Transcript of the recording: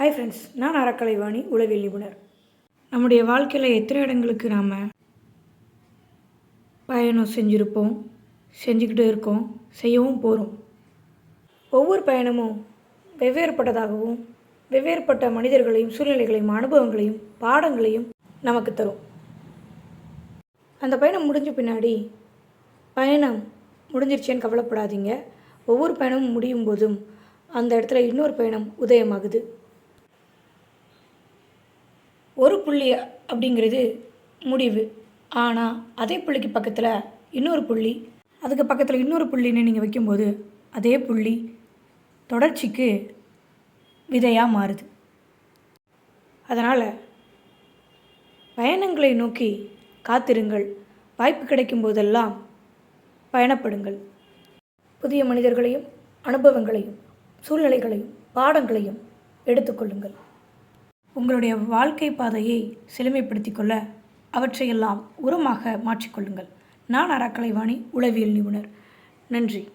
Hi friends நான் அறக்கலைவாணி உளவியல் நிபுணர். நம்முடைய வாழ்க்கையில் எத்தனை இடங்களுக்கு நாம் பயணம் செஞ்சுருப்போம் செஞ்சுக்கிட்டு இருக்கோம் செய்யவும் போகிறோம் ஒவ்வொரு பயணமும் வெவ்வேறுபட்டதாகவும் வெவ்வேறுபட்ட மனிதர்களையும் சூழ்நிலைகளையும் அனுபவங்களையும் பாடங்களையும் நமக்கு தரும். அந்த பயணம் முடிஞ்ச பின்னாடி பயணம் முடிஞ்சிருச்சேன்னு கவலைப்படாதீங்க. ஒவ்வொரு பயணமும் முடியும் போதும் அந்த இடத்துல இன்னொரு பயணம் உதயமாகுது. ஒரு புள்ளி அப்படிங்கிறது முடிவு. ஆனால் அதே புள்ளிக்கு பக்கத்தில் இன்னொரு புள்ளி. அதுக்கு பக்கத்தில் இன்னொரு புள்ளின்னு நீங்கள் வைக்கும்போது அதே புள்ளி தொடர்ச்சிக்கு விதையாக மாறுது. அதனால் பயணங்களை நோக்கி காத்திருங்கள். வாய்ப்பு கிடைக்கும் போதெல்லாம் பயணப்படுங்கள். புதிய மனிதர்களையும் அனுபவங்களையும் சூழ்நிலைகளையும் பாடங்களையும் எடுத்துக்கொள்ளுங்கள். உங்களுடைய வாழ்க்கை பாதையை செழுமைப்படுத்திக் கொள்ள அவற்றையெல்லாம் உரமாக மாற்றிக்கொள்ளுங்கள். நான் அறக்கலைவாணி உளவியல் நிபுணர். நன்றி.